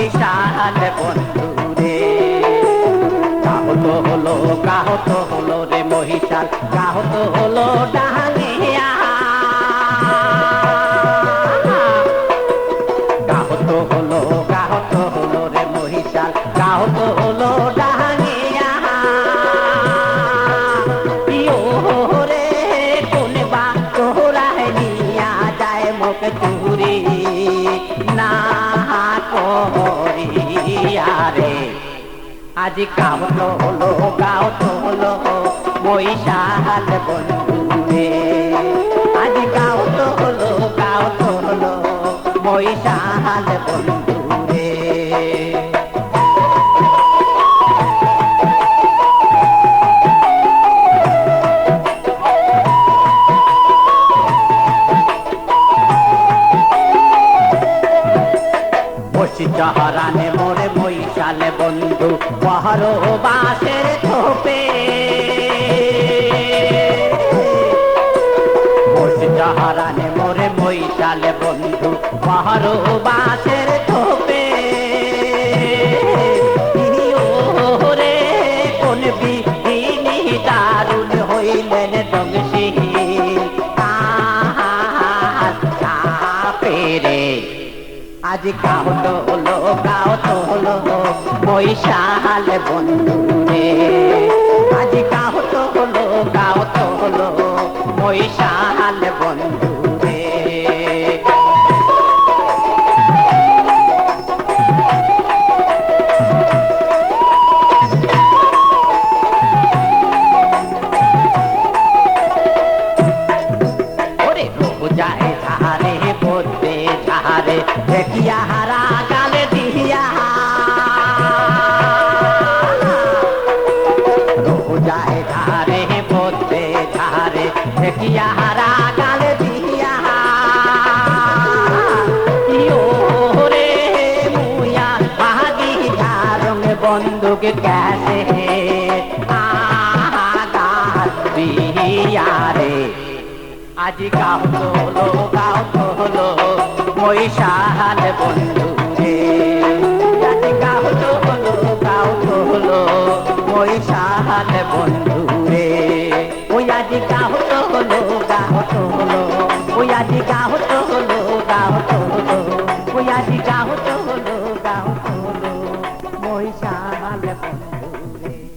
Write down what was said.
বিশাল বন্ধুরে কাহত হলো কাহত হলো রে মহিষাল। কাহত হলো ডালিয়া। কাহত হলো কাহত হলো রে মহিষাল। কাহত হলো আজ গাও তো হলো গাও তো হলো বৈশাল বন্ধুরে। আজ গাও তো হলো গাও তো হলো বৈশাল বন্ধুরে। বসি চহরানে মোরে বৈশালে বন্ধু পহরো বাসের থোপে বসি চহরানে মোরে বৈশালে বন্ধু পহরো বাসের থোপে কোন আজ গাও তো হলো বৈশাল বন্ধু হারা, গালে দিয়া। ইয়ো রে মুয়া বাহাদি ধারং বন্দুক ক্যাসে। রে। আজ গাও তো হলো, গাও তো হলো বৈশাল বন্ধু রে আজ গাও তো হলো, গাও তো হলো বৈশাল বন্ধু রে ওই আজ গাও হতো হলো। ওই আদি গা হতো হলো গা হতো